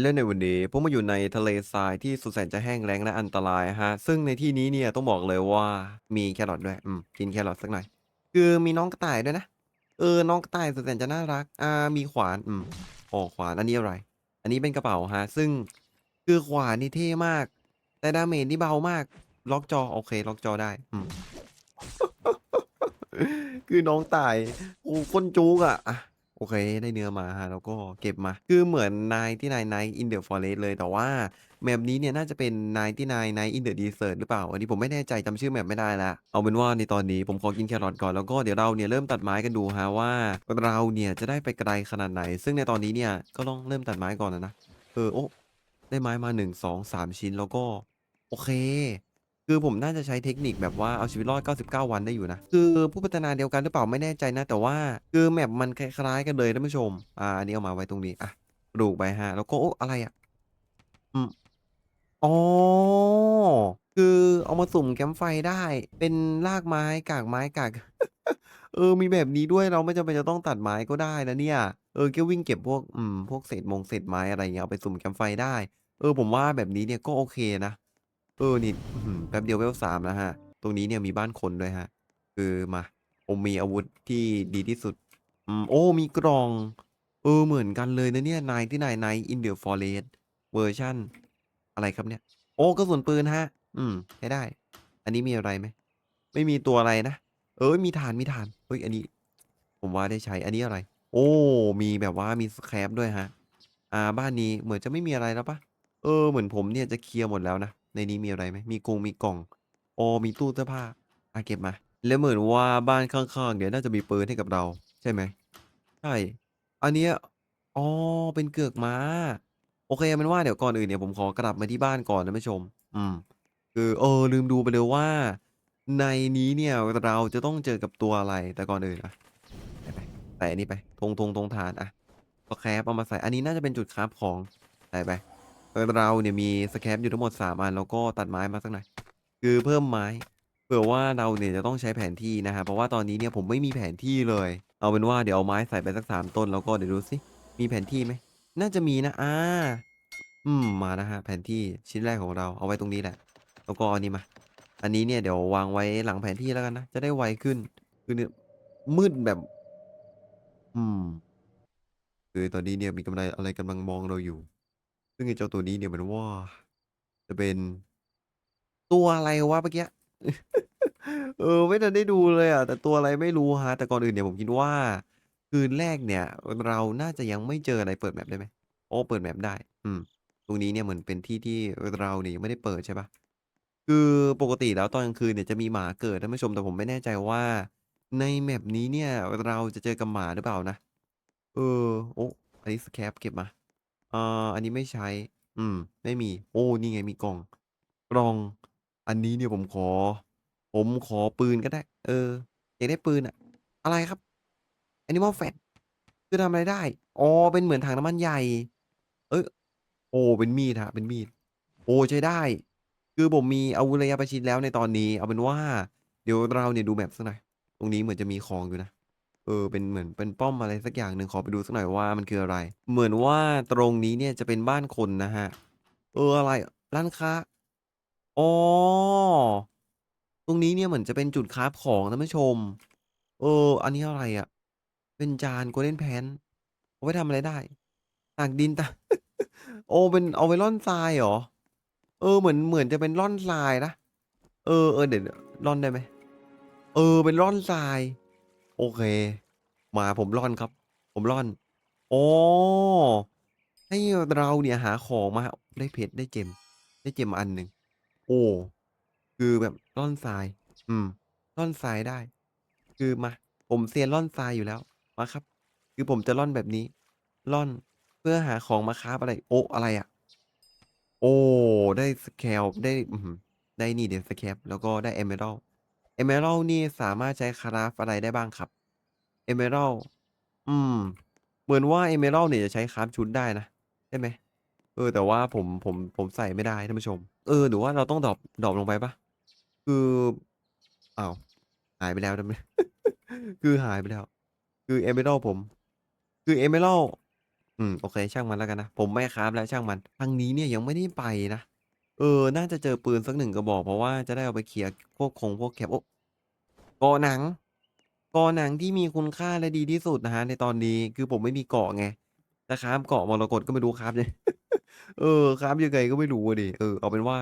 และในวันนี้ผมมาอยู่ในทะเลทรายที่สุดแสนจะแห้งแล้งและอันตรายฮะ ซึ่งในที่นี้เนี่ยต้องบอกเลยว่ามีแครอทด้วย อืม กินแครอทสักหน่อย คือมีน้องกระต่ายด้วยนะ เออ น้องกระต่ายสุดแสนจะน่ารัก อ่า มีขวาน อืมอ๋อขวาน อันนี้อะไร อันนี้เป็นกระเป๋าฮะ ซึ่งคือขวานนี่เท่มาก แต่ดาเมจนี่เบามาก ล็อกจอ โอเค ล็อกจอได้ อืม คือน้องตาย โอ้คนจุกอะอะ โอเค ได้เนื้อมาฮะแล้วก็เก็บมา คือเหมือนนายที่นาย Night in the Forest เลยแต่ว่า แมปนี้เนี่ยน่าจะเป็นนายที่นาย Night in the Desert หรือเปล่า อันนี้ผมไม่แน่ใจจำชื่อแมปไม่ได้ล้วเอาเป็นว่าในตอนนี้ผมขอกินแครอทก่อนแล้วก็เดี๋ยวเราเนี่ยเริ่มตัดไม้กันดูฮะว่าเราเนี่ยจะได้ไปไกลขนาดไหน ซึ่งในตอนนี้เนี่ยก็ต้องเริ่มตัดไม้ก่อนนะนะเออโอ้ได้ไม้มาหนึ่งสองสามชิ้นแล้วก็ โอเค คือผมน่าจะใช้เทคนิคแบบว่าเอาชีวิตรอด 99 วันได้อยู่นะ คือผู้พัฒนาเดียวกันหรือเปล่าไม่แน่ใจนะ แต่ว่าคือแมปมันคล้ายๆกันเลยท่านผู้ชม อ่าอันนี้เอามาไว้ตรงนี้ อะปลูไปฮะ แล้วก็โอ้อะไรอะ อืม อ๋อ คือเอามาสุ่มแคมไฟได้ เป็นรากไม้กากไม้กาก เออ มีแบบนี้ด้วยเราไม่จำเป็นจะต้องตัดไม้ก็ได้นะเนี่ย เออแค่วิ่งเก็บพวก อืม พวกเศษมงเศษไม้อะไรเงี้ยเอาไปสุ่มแคมไฟได้ เออ ผมว่าแบบนี้เนี่ยก็โอเคนะ เออนี่แป๊บเดียว level 3แล้วครับตรงนี้เนี่ยมีบ้านคนด้วยครับคือมาผมมีอาวุธที่ดีที่สุดอืมโอ้มีกล่อง เออเหมือนกันเลยนะเนี่ยนายที่นาย Night in the Forest เวอร์ชันอะไรครับเนี่ย โอ้กระสุนปืนครับอืมใช้ได้ อันนี้มีอะไรไหม ไม่มีตัวอะไรนะ เอ้ยมีถ่านมีถ่าน เฮ้ยอันนี้ ผมว่าได้ใช้อันนี้อะไร โอ้ มีแบบว่ามี Scrap ด้วยครับอ่าบ้านนี้เหมือนจะไม่มีอะไรแล้วปล่าเออเหมือนผมเนี่ยจะเคลียร์หมดแล้วนะ ในนี้มีอะไรไหมมีกงมีกล่องออมีตู้เสื้อผ้าอะเก็บมา แล้วเหมือนว่าบ้านข้างๆเนี่ยวน่าจะมีปืนให้กับเรา ใช่ไหมใช่ อันเนี้ยอ๋อเป็นเกือกม้า โอเคเอาเป็นว่าเดี๋ยวก่อนอื่นเนี่ยผมขอกลับมาที่บ้านก่อนนะผู้ชม อืม คือเออลืมดูไปเลยว่า ในนี้เนี่ยเราจะต้องเจอกับตัวอะไรแต่ก่อนอื่นอะไปไปใส่อันนี้ไปธงธงธงฐานอะก็แคปเอามาใส่อันนี้น่าจะเป็นจุดคราฟของใส่ไป เราเนี่ยมีสแครปอยู่ทั้งหมด3อันแล้วก็ตัดไม้มาสักหน่อยคือเพิ่มไม้เผื่อว่าเราเนี่ยจะต้องใช้แผนที่นะครับเพราะว่าตอนนี้เนี่ยผมไม่มีแผนที่เลย เอาเป็นว่าเดี๋ยวเอาไม้ใส่ไปสักสามต้นแล้วก็เดี๋ยวดูสิมีแผนที่ไหมน่าจะมีนะอ่าอืมมานะฮะแผนที่ชิ้นแรกของเราเอาไว้ตรงนี้แหละ แล้วก็อันนี้มา อันนี้เนี่ยเดี๋ยววางไว้หลังแผนที่แล้วกันนะจะได้ไวขึ้นคือเนี่ยมืดแบบ อืมคือตอนนี้เนี่ยมีกำไรอะไรกำลังมองเราอยู่ ซึ่งไอ้เจ้าตัวนี้เนี่ยมือนว่า จะเป็น ตัวอะไรวะเมื่อกี้ เออ ไม่ทันได้ดูเลยอะ แต่ตัวอะไรไม่รู้ครับแต่ก่อนอื่นเนี่ยผมคิดว่า คืนแรกเนี่ย เราน่าจะยังไม่เจออะไรเปิด map ได้ไหมอ๋อเปิด map ได้ อืม ตรงนี้เนี่ยเหมือนเป็นที่ที่เราเนี่ยยังไม่ได้เปิดใช่ปล่าคือปกติแล้วตอนกลางคืนเนี่ยจะมีหมาเกิดท่านผู้ชมแต่ผมไม่แน่ใจว่า ใน map นี้เนี่ย เราจะเจอกับหมาหรือเปล่านะ เออ โอ้อันนี้ Scrap เก็บมา เอ่อ อันนี้ไม่ใช้ อืม ไม่มี โอ้ นี่ไงมีกล่อง กล่อง อันนี้เนี่ยผมขอ ผมขอปืนก็ได้ เออ อยากได้ปืนอะ อะไรครับ Animal Fat คือทำอะไรได้ อ๋อ เป็นเหมือนถังน้ำมันใหญ่ เอ้ย โอ้ เป็นมีดครับ เป็นมีด โอ้ ใช้ได้ คือผมมีอาวุธระยะประชิดแล้วในตอนนี้ เอาเป็นว่า เดี๋ยวเราเนี่ยดู map สักหน่อย ตรงนี้เหมือนจะมีของอยู่นะ เออ เป็นเหมือนเป็นป้อมอะไรสักอย่างหนึ่งขอไปดูสักหน่อยว่ามันคืออะไร เหมือนว่าตรงนี้เนี่ยจะเป็นบ้านคนนะครับเอออะไรร้านค้าอ๋อตรงนี้เนี่ยเหมือนจะเป็นจุดคราของท่านผู้ชม เออ อันนี้อะไรอะเป็นจาน Golden Pants เอาไว้ทำอะไรได้ตากดินตากโอเป็นเอาไว้ร่อนทรายเหรอ?เออเหมือนเหมือนจะเป็นร่อนทรายนะ เออๆเดี๋ยวร่อนได้ไหม?เออเป็นร่อนทราย โอเค มาผมร่อนครับ ผมร่อนโอ๋อให้เราเนี่ยหาของมาได้เพชรได้เจม ได้เจมอันหนึ่งโอ้คือแบบร่อนทราย อืมร่อนทรายได้ คือมา ผมเซียนร่อนทรายอยู่แล้วมาครับ คือผมจะร่อนแบบนี้ ร่อนเพื่อหาของมาคราอะไร โอ้อะไรอะ?โอ้ได้ Scrap ได้ได้นี่เดิ Scrap แล้วก็ได้ Emerald Emerald นี่สามารถใช้คราฟอะไรได้บ้างครับ? Emerald อืม เหมือนว่า Emerald เนี่ยจะใช้คราฟชุดได้นะ ใช่ไหม?เออ แต่ว่าผม ผม ผมใส่ไม่ได้ท่านผู้ชม เออ หรือว่าเราต้องดร็อป ดร็อปลงไปเปล่า?คือ อ้าว หายไปแล้วได้ไม?คือหายไปแล้ว คือ Emerald ผม คือ Emerald อืม โอเค ช่างมันแล้วกันนะ ผมไม่คราฟแล้ว ช่างมัน ทางนี้เนี่ยยังไม่ได้ไปนะ เออ น่าจะเจอปืนสัก1กระบอก เพราะว่าจะได้เอาไปเคลียร์พวกคงพวกแคปโอ้เกาะหนังเกราะหนังที่มีคุณค่าและดีที่สุดนะครับในตอนนี้คือผมไม่มีเกาะไงจะคราฟเกาะมรกตก็ไม่รู้คราฟยังเออคราฟยังไงก็ไม่รู้อะดิเออเอาเป็นว่า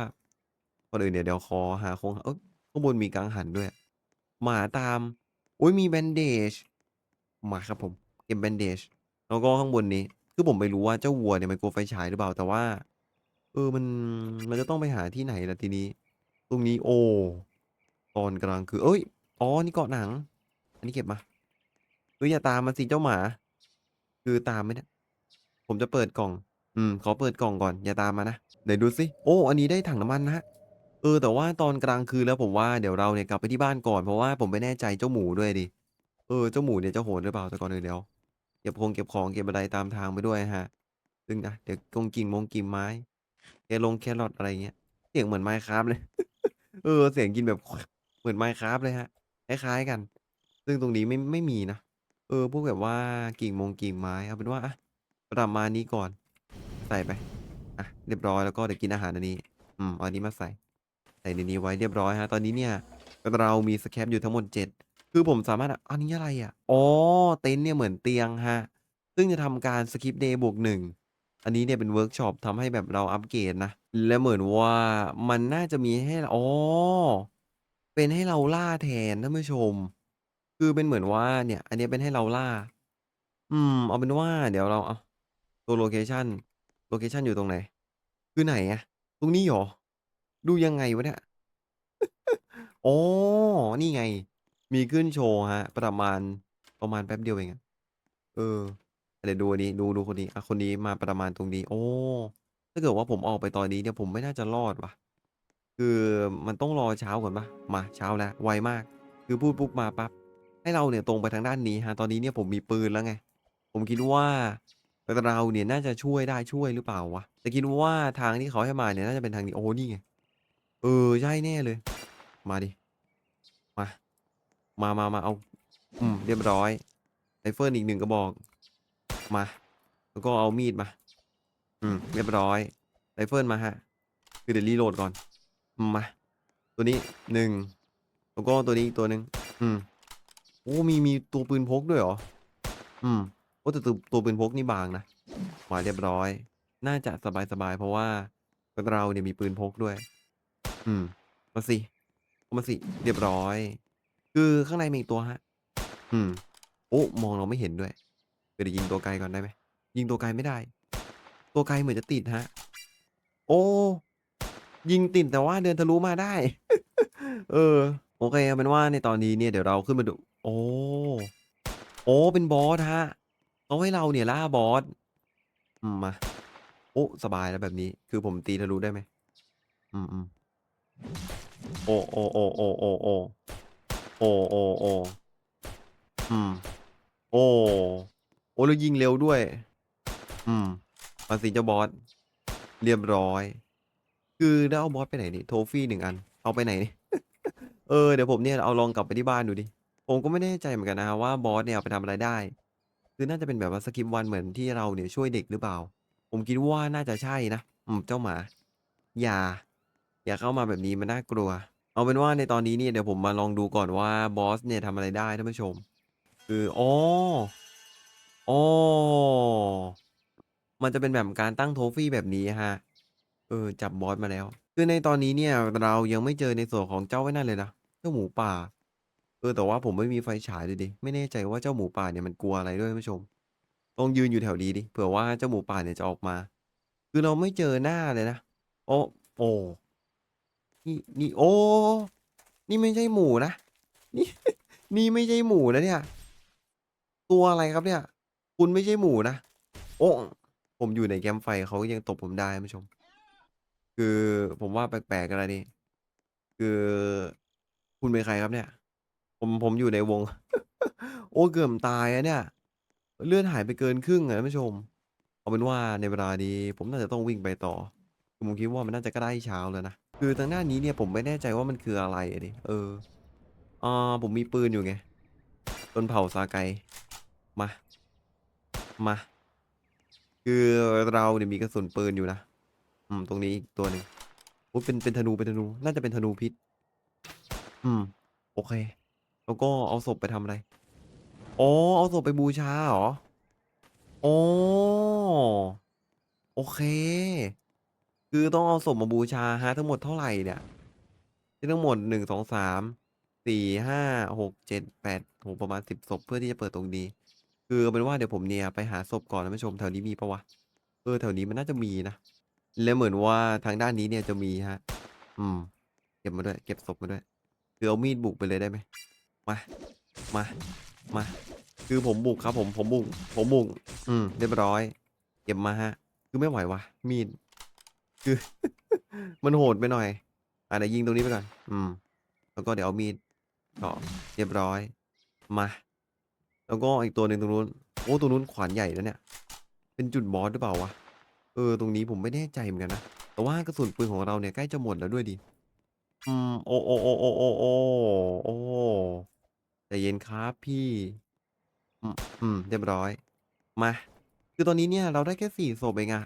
ก่อนอื่นเนี่ยเดี๋ยวขอหาคงเอ๊ยข้างบนมีกังหันด้วย หมาตามอุ๊ยมี bandage มาครับผมเก็บ bandage แล้วก็ข้างบนนี้คือผมไม่รู้ว่าเจ้าวัวเนี่ยมันกลัวไฟฉายหรือเปล่าแต่ว่า เออ มัน มันจะต้องไปหาที่ไหนล่ะทีนี้ ตรงนี้โอ้ตอนกลางคืนเอ๊ยอ๋อ นี่เกาะหนัง อันนี้เก็บมาเฮ้ยอย่าตามมาสิเจ้าหมา คือตามไมเนี่ยผมจะเปิดกล่อง อืม ขอเปิดกล่องก่อน อย่าตามมานะไหนดูสิ โอ้ อันนี้ได้ถังน้ำมันนะครับเออ แต่ว่าตอนกลางคืนแล้วผมว่าเดี๋ยวเราเนี่ยกลับไปที่บ้านก่อน เพราะว่าผมไม่แน่ใจเจ้าหมูด้วยดิ เออ เจ้าหมูเนี่ยจะโหดหรือเปล่าแต่ก่อนอื่นเดี๋ยว เก็บคงเก็บของเก็บอะไรตามทางไปด้วยครับซึ่งนะเดี๋ยวกงกิ่งมงกิ่งไม้ แคลงแครอทอะไรเงี้ย เสียงเหมือน Minecraft เลย เออ เสียงกินแบบเหมือน Minecraft เลยครับคล้ายๆกัน ซึ่งตรงนี้ไม่ไม่มีนะ เออ พวกแบบว่ากิ่งมงกิ่งไม้เอาเป็นว่าอะประมาณนี้ก่อน ใส่ไปอะเรียบร้อยแล้วก็เดี๋ยวกินอาหารอันนี้ อืมอันนี้มาใส่ ใส่ในนี้ไว้เรียบร้อยครับตอนนี้เนี่ย เรามี Scrap อยู่ทั้งหมด7คือผมสามารถอันนี้อะไรอะอ๋อ เต็นท์เนี่ยเหมือนเตียงครับซึ่งจะทำการ Skip Day บวก1 อันนี้เนี่ยเป็นเวิร์กช็อปทำให้แบบเราอัปเกรดนะ และเหมือนว่ามันน่าจะมีให้อ๋อ เป็นให้เราล่าแทนท่านผู้ชม คือเป็นเหมือนว่าเนี่ย อันนี้เป็นให้เราล่า อืม เอาเป็นว่า เดี๋ยวเราเอาตัวโลเคชันโลเคชันอยู่ตรงไหน คือไหนอะตรงนี้เหรอ ดูยังไงวะเนี่ยอ๋อ นี่ไง มีขึ้นโชว์ครับประมาณประมาณแป๊บเดียวเองอะเออ เดี๋ยวดูอันนี้ดูดูคนนี้อะคนนี้มาประมาณตรงนี้ โอ้ ถ้าเกิดว่าผมออกไปตอนนี้เนี่ยผมไม่น่าจะรอดว่ะ คือมันต้องรอเช้าก่อนปล่ามาเช้าแล้วไวมาก คือพูดปุ๊บมาปั๊บให้เราเนี่ยตรงไปทางด้านนี้ครับตอนนี้เนี่ยผมมีปืนแล้วไง ผมคิดว่าเราเนี่ยน่าจะช่วยได้ช่วยหรือเปล่าวะแต่คิดว่าทางที่เขาให้มาเนี่ยน่าจะเป็นทางนี้โอ้นี่ไงเออใช่แน่เลย มาดิมา มาๆๆเอา อืมเรียบร้อยไรเฟิลอีก1กระบอก มา แล้วก็เอามีดมา อืม เรียบร้อยไรเฟิลมาครับคือเดี๋ยว reload ก่อน มา ตัวนี้1แล้วก็ตัวนี้อีกตัวหนึ่ง อืม โอ้ มี มีตัวปืนพกด้วยเหรอ?อืม โอ้แต่ตัวตัวปืนพกนี่บางนะ มาเรียบร้อย น่าจะสบายๆเพราะว่าเราเนี่ยมีปืนพกด้วย อืม มาสิมาสิ เรียบร้อย คือข้างในมีอีกตัวครับอืม โอ้ มองเราไม่เห็นด้วย เดี๋ยวยิงตัวไกลก่อนได้ไหม?ยิงตัวไกลไม่ได้ ตัวไกลเหมือนจะติดครับโอ้ ยิงติดแต่ว่าเดินทะลุมาได้ เออ โอเคเอาเป็นว่าในตอนนี้เนี่ยเดี๋ยวเราขึ้นมาดู โอ้ โอ๋อเป็นบอสครับเขาให้เราเนี่ยล่าบอสมา โอ้สบายแล้วแบบนี้ คือผมตีทะลุได้ไหม?อืมๆโอ้ๆๆๆๆโอ้ๆๆอืมโอ้ โอ้แล้วยิงเร็วด้วย อืมมาสิเจ้าบอส เรียบร้อย คือแล้วเอาบอสไปไหนนี่ Trophy 1อัน เอาไปไหนนี่ เออเดี๋ยวผมเนี่ยเอาลองกลับไปที่บ้านดูดิ ผมก็ไม่แน่ใจเหมือนกันนะว่าบอสเนี่ยเอาไปทำอะไรได้ คือน่าจะเป็นแบบว่า Skip วันเหมือนที่เราเนี่ยช่วยเด็กหรือเปล่า ผมคิดว่าน่าจะใช่นะ อืมเจ้าหมา อย่า อย่าเข้ามาแบบนี้มันน่ากลัว เอาเป็นว่าในตอนนี้เนี่ยเดี๋ยวผมมาลองดูก่อนว่าบอสเนี่ยทำอะไรได้ท่านผู้ชม คืออ๋อ อ๋อ มันจะเป็นแบบการตั้ง Trophy แบบนี้ครับ เออ จับบอสมาแล้ว คือในตอนนี้เนี่ย เรายังไม่เจอในส่วนของเจ้าไอ้นั่นเลยนะ เจ้าหมูป่า เออ แต่ว่าผมไม่มีไฟฉายดูดิ ไม่แน่ใจว่าเจ้าหมูป่าเนี่ยมันกลัวอะไรด้วยท่านผู้ชม ลองยืนอยู่แถวนี้ดิ เผื่อว่าเจ้าหมูป่าเนี่ยจะออกมา คือเราไม่เจอหน้าเลยนะ โอ้ โอ้ นี่นี่โอ้ นี่ไม่ใช่หมูนะ นี่ นี่ไม่ใช่หมูนะเนี่ย ตัวอะไรครับเนี่ย คุณไม่ใช่หมูนะ โอ้ผมอยู่ในแคมป์ไฟเขายังตบผมได้ผู้ชม คือผมว่าแปลกๆแล้วนี่คือคุณเป็นใครครับเนี่ย?ผมผมอยู่ในวง โอ้เกือบตายนะเนี่ย เลื่อดหายไปเกินครึ่งอะผู้ชม เอาเป็นว่าในเวลานี้ผมน่าจะต้องวิ่งไปต่อผมคิดว่ามันน่าจะใกล้เช้าแล้วนะ คือทางด้านนี้เนี่ยผมไม่แน่ใจว่ามันคืออะไรอะดิเอออ่าผมมีปืนอยู่ไงชนเผ่าซาไกมา มา คือเราเนี่ยมีกระสุนปืนอยู่นะ อืม ตรงนี้อีกตัวหนึ่งโอ้ยเป็นเป็นธนูเป็นธนู น่าจะเป็นธนูพิษ อืม โอเค แล้วก็เอาศพไปทำอะไร อ๋อ เอาศพไปบูชาเหรอ?อ๋อ โอเค คือต้องเอาศพมาบูชาครับทั้งหมดเท่าไหร่เนี่ย?มีทั้งหมด1 2 3 4 5 6 7 8โอ้โฮประมาณ10ศพเพื่อที่จะเปิดตรงนี้ คือเอาเป็นว่าเดี๋ยวผมเนี่ยไปหาศพก่อนท่านผู้ชมแถวนี้มีปล่าวะ?เออแถวนี้มันน่าจะมีนะ แล้วเหมือนว่าทางด้านนี้เนี่ยจะมีครับอืม เก็บมาด้วย เก็บศพมาด้วย คือเอามีดบุกไปเลยได้ไหม?มา มา มา คือผมบุกครับ ผม ผมบุก ผมบุก อืม เรียบร้อย เก็บมาครับคือไม่ไหววะมีด คือ มันโหดไปหน่อย อ่าเดี๋ยวยิงตรงนี้ไปก่อน อืม แล้วก็เดี๋ยวเอามีดต่อเรียบร้อย มา แล้วก็อีกตัวหนึ่งตรงนู้นโอ้ตรงนู้นขวานใหญ่นะเนี่ย เป็นจุดบอสหรือเปล่าวะ?เออตรงนี้ผมไม่แน่ใจเหมือนกันนะแต่ว่ากระสุนปืนของเราเนี่ยใกล้จะหมดแล้วด้วยดิอืมโอ้ๆๆๆๆโอ้ใจเย็นครับพี่อืมอืมเรียบร้อย มา คือตอนนี้เนี่ย เราได้แค่4ศพเองอะ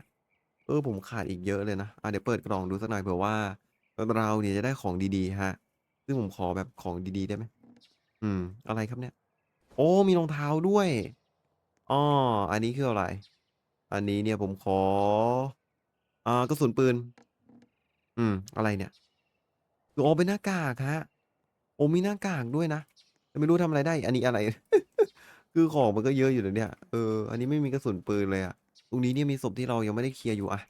เออผมขาดอีกเยอะเลยนะอ่าเดี๋ยวเปิดกล่องดูสักหน่อยเผื่อว่าเราเนี่ยจะได้ของดีๆครับซึ่งผมขอแบบของดีๆได้ไหม?อืม อะไรครับเนี่ย? โอ้มีรองเท้าด้วยอ้ออันนี้คืออะไร?อันนี้เนี่ยผมขออ่ากระสุนปืน อืม อะไรเนี่ย?อ๋อเป็นหน้ากากครับโอ้มีหน้ากากด้วยนะไม่รู้ทำอะไรได้ อันนี้อะไร?คือของมันก็เยอะอยู่นะเนี่ยเอออันนี้ไม่มีกระสุนปืนเลยอะตรงนี้เนี่ยมีศพที่เรายังไม่ได้เคลียร์อยู่อะ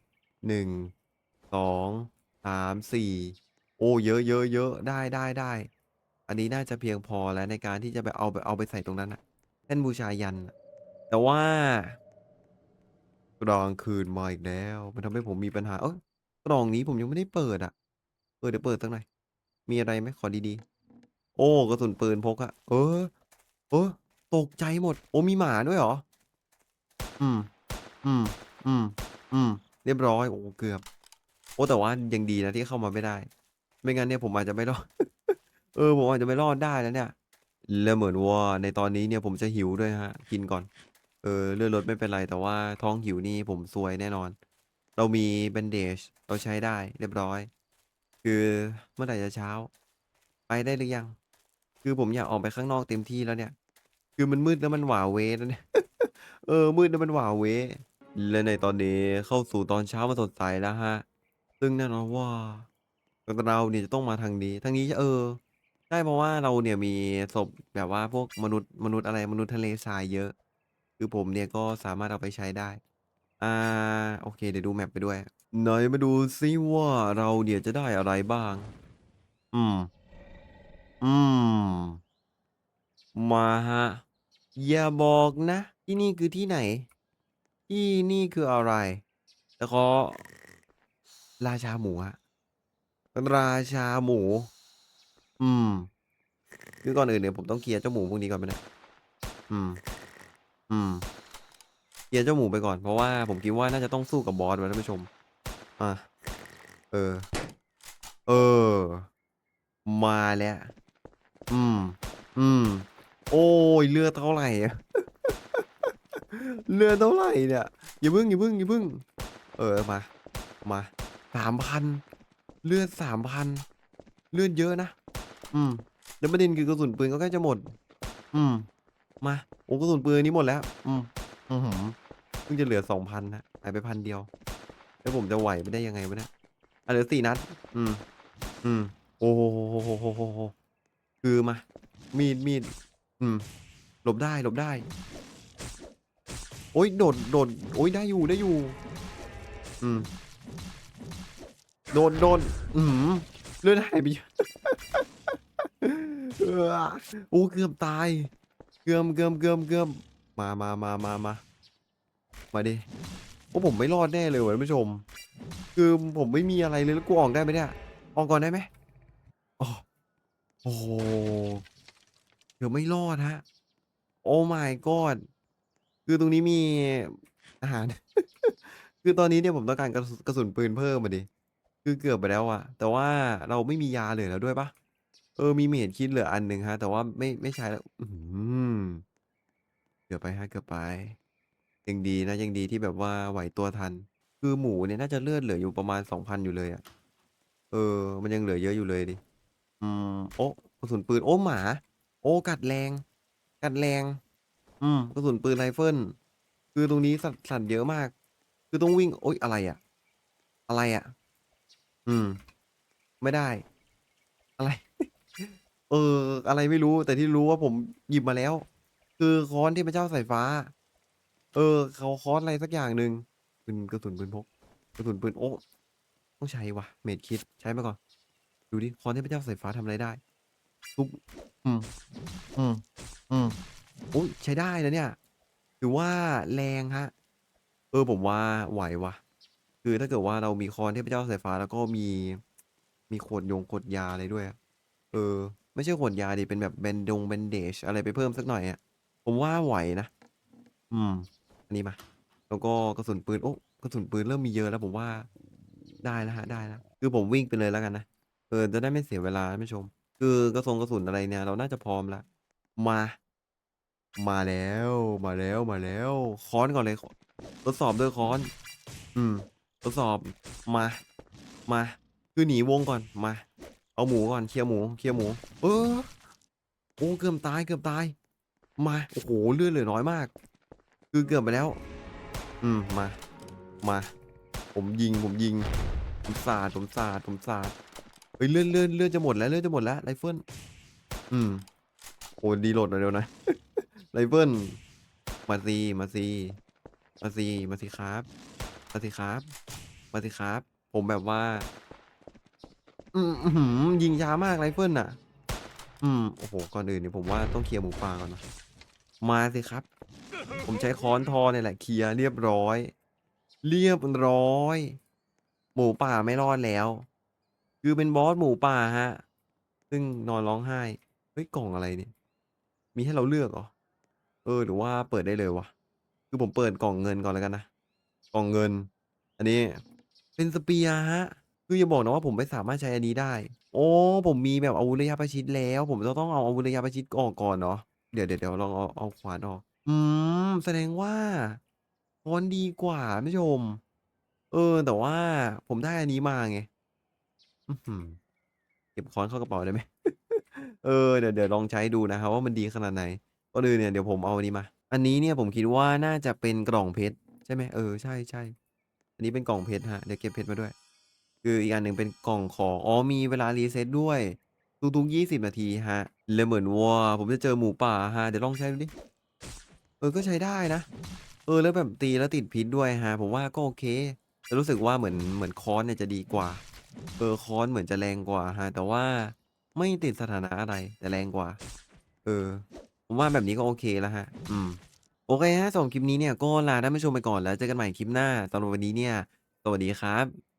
1 2 3 4โอ้เยอะๆๆได้ๆๆ อันนี้น่าจะเพียงพอแล้วในการที่จะไปเอาไปเอาไปใส่ตรงนั้นนะแท่นบูชายัน่ะแต่ว่ากลางคืนมาอีกแล้ว มันทำให้ผมมีปัญหา เอ๊ยกล่องนี้ผมยังไม่ได้เปิดอะเออเดี๋ยวเปิดสักหน่อย มีอะไรไหม?ขอดีๆ โอ้กระสุนปืนพกอะเออ เออ ตกใจหมด โอ้มีหมาด้วยเหรอ?อืม อืม อืม อืม เรียบร้อย โอ้เกือบ โอ้แต่ว่ายังดีนะที่เข้ามาไม่ได้ ไม่งั้นเนี่ยผมอาจจะไม่รอด ออผมอาจจะไม่รอดได้นะเนี่ย แล้วเหมือนว่าในตอนนี้เนี่ยผมจะหิวด้วยครับกินก่อน เออเลือดลดไม่เป็นไรแต่ว่าท้องหิวนี่ผมซวยแน่นอน เรามี Bandage เราใช้ได้เรียบร้อย คือเมื่อไหร่จะเช้า ไปได้หรือยัง?คือผมอยากออกไปข้างนอกเต็มที่แล้วเนี่ย คือมันมืดแล้วมันหวาเวแล้วเนี่ยเออมืดแล้วมันหวาเวและในตอนนี้เข้าสู่ตอนเช้าอันสดใสแล้วครับซึ่งแน่นอนว่าเราเนี่ยจะต้องมาทางนี้ ทางนี้เออ ใช่ เพราะว่าเราเนี่ยมีศพแบบว่าพวกมนุษย์ มนุษย์อะไร มนุษย์ทะเลทรายเยอะ คือผมเนี่ยก็สามารถเอาไปใช้ได้ อ่า โอเค เดี๋ยวดู map ไปด้วย ไหนมาดูซิว่าเราเนี่ยจะได้อะไรบ้าง อืม อืม มาครับอย่าบอกนะ ที่นี่คือที่ไหน?ที่นี่คืออะไร?จะขอราชาหมูครับราชาหมู อืม คือก่อนอื่นเนี่ยผมต้องเคลียร์เจ้าหมูพวกนี้ก่อนไหมนี่ย?อืม อืม เคลียร์เจ้าหมูไปก่อน เพราะว่าผมคิดว่าน่าจะต้องสู้กับบอสว่ะท่านผู้ชมอาเออ เออ มาแล้ว อืม อืม โอ๊ยเลือดเท่าไรอะเลือดเท่าไรเนี่ย?อย่าพึ่งอย่าพึ่งอย่าพึ่ง เออมา มา3,000เลือด3,000เลือดเยอะนะ อืมแล้วประเด็นคือกระสุนปืนก็ใกล้จะหมด อืม มาโอ้กระสุนปืนอันนี้หมดแล้ว อืม อื้อฮือเพิ่งจะเหลือ2,000นะหายไป1,000เดียว แล้วผมจะไหวไปได้ยังไงวะเนี่ย?อ่าเหลือ4นัด อืม อืม โอ้โฮคือมา มีดมีด อืม หลบได้หลบได้ โอ๊ยโดดโดดโอ๊ยได้อยู่ได้อยู่ อืม โดนโดน อื้อฮือเลือดหายไปเยอะเออโอ้เกือบตาย เกือบเกือบเกือบเกือบมามามามามามาดิโอ้ผมไม่รอดแน่เลยว่ะท่านผู้ชม คือผมไม่มีอะไรเลยแล้วกูออกได้ไหมเนี่ย?ออกก่อนได้ไหม?อ้อโอ้โฮเกือบไม่รอดครับ Oh my god คือตรงนี้มีอาหาร คือตอนนี้เนี่ยผมต้องการกระสุนปืนเพิ่มอะดิ คือเกือบไปแล้วอะแต่ว่าเราไม่มียาเลือแล้วด้วยปล่า? เออ มี Medkit เหลืออันหนึ่งครับ แต่ว่าไม่ ไม่ใช้แล้ว อื้อฮือ เกือบไปครับ เกือบไป ยังดีนะ ยังดีที่แบบว่าไหวตัวทัน คือหมูเนี่ยน่าจะเลือดเหลืออยู่ประมาณ 2,000 อยู่เลยอะ เออ มันยังเหลือเยอะอยู่เลยดิ อืม โอ๊ะ กระสุนปืน โอ้ หมา โอ้ กัดแรง กัดแรง อืม กระสุนปืนไรเฟิล คือตรงนี้สัตว์ สัตว์เยอะมาก คือต้องวิ่ง โอ๊ย อะไรอะ อะไรอะ อืม ไม่ได้ อะไร เออ อะไรไม่รู้ แต่ที่รู้ว่าผมหยิบมาแล้ว คือค้อนเทพระเจ้าสายฟ้า เออ เขาค้อนอะไรสักอย่างหนึ่งปืนกระสุนปืนพกกระสุนปืนโอ้ต้องใช้วะ Medkit ใช้มาก่อน ดูดิค้อนเทพระเจ้าสายฟ้าทำอะไรได้ทุบอืมอืมอืมโอุ๊ยใช้ได้นะเนี่ยถือว่าแรงครับเออผมว่าไหววะคือถ้าเกิดว่าเรามีค้อนเทพเจ้าสายฟ้า แล้วก็มีมีขวดยงขวดยาอะไรด้วย เออ ไม่ใช่ขวดยาดิ เป็นแบบแบนดง Bandage อะไรไปเพิ่มสักหน่อยอะผมว่าไหวนะ อืม อันนี้มา แล้วก็กระสุนปืน โอ้กระสุนปืนเริ่มมีเยอะแล้วผมว่า ได้แล้วครับได้แล้ว คือผมวิ่งไปเลยแล้วกันนะ เออ จะได้ไม่เสียเวลาท่านผู้ชม คือกระสงกระสุนอะไรเนี่ย เราน่าจะพร้อมล้วมา มาแล้ว มาแล้ว มาแล้ว ค้อนก่อนเลย ทดสอบด้วยค้อน อืม ทดสอบ มา มา คือหนีวงก่อน มา เอาหมูก่อนเคลียร์หมูเคลียร์หมู เออโอ้เกือบตายเกือบตาย มาโอ้โฮเลือดเหลือน้อยมาก คือเกือบไปแล้ว อืมมา มา ผมยิงผมยิงผมสาดผมสาดผมสาดเฮ้ยเลื่อดเลื่อดเลื่อดจะหมดแล้วเลื่อดจะหมดแล้วไรเฟิลอืมโอ้ reload หน่อยเร็วนะไรเฟิลมาสิมาสิมาสิมาสิครับ มาสิครับ มาสิครับ ผมแบบว่า อืมอื้อฮือยิงช้ามากไรเฟิลน่ะ อืม โอ้โฮก่อนอื่นเนี่ยผมว่าต้องเคลียร์หมูป่าก่อนนะ มาสิครับ ผมใช้ค้อนทอเนี่ยแหละเคลียร์เรียบร้อย เรียบร้อย หมูป่าไม่รอดแล้ว คือเป็นบอสหมูป่าครับซึ่งนอนร้องไห้ เฮ้ย กล่องอะไรเนี่ย มีให้เราเลือกเหรอ?เออ หรือว่าเปิดได้เลยวะ คือผมเปิดกล่องเงินก่อนแล้วกันนะ กล่องเงิน อันนี้ เป็น Spear ครับ คืออย่าบอกนะว่าผมไม่สามารถใช้อันนี้ได้ โอ๋อผมมีแบบอาวุธระยะประชิดแล้ว ผมจะต้องเอาอาวุธระยะประชิดออกก่อนเหรอ?เดี๋ยวๆๆลองเอาเอาขวานออก อืม แสดงว่าค้อนดีกว่าท่านผู้ชม เออ แต่ว่าผมได้อันนี้มาไง อื้อฮือเก็บค้อนเข้ากระเป๋าได้ไหม?เออเดี๋ยวเดี๋ยวลองใช้ดูนะครับว่ามันดีขนาดไหนก่อนอื่นเนี่ยเดี๋ยวผมเอาอันนี้มา อันนี้เนี่ยผมคิดว่าน่าจะเป็นกล่องเพชรใช่ไหม?เออใช่ๆอันนี้เป็นกล่องเพชรครับเดี๋ยวเก็บเพชรมาด้วย คืออีกอันหนึ่งเป็นกล่องของ อ๋อ มีเวลา reset ด้วย ทุกๆ 20 นาทีครับแล้วเหมือนว่าผมจะเจอหมูป่าครับเดี๋ยวลองใช้ดูดิ เออ ก็ใช้ได้นะ เออ แล้วแบบตีแล้วติดพิษด้วยครับผมว่าก็โอเค แต่รู้สึกว่าเหมือนเหมือนค้อนเนี่ยจะดีกว่า เออ ค้อนเหมือนจะแรงกว่าครับแต่ว่าไม่ติดสถานะอะไร แต่แรงกว่า เออ ผมว่าแบบนี้ก็โอเคแล้วครับอืม โอเคครับสำหรับคลิปนี้เนี่ยก็ลาท่านผู้ชมไปก่อนแล้วเจอกันใหม่คลิปหน้าสำหรับวันนี้เนี่ย สวัสดีครับ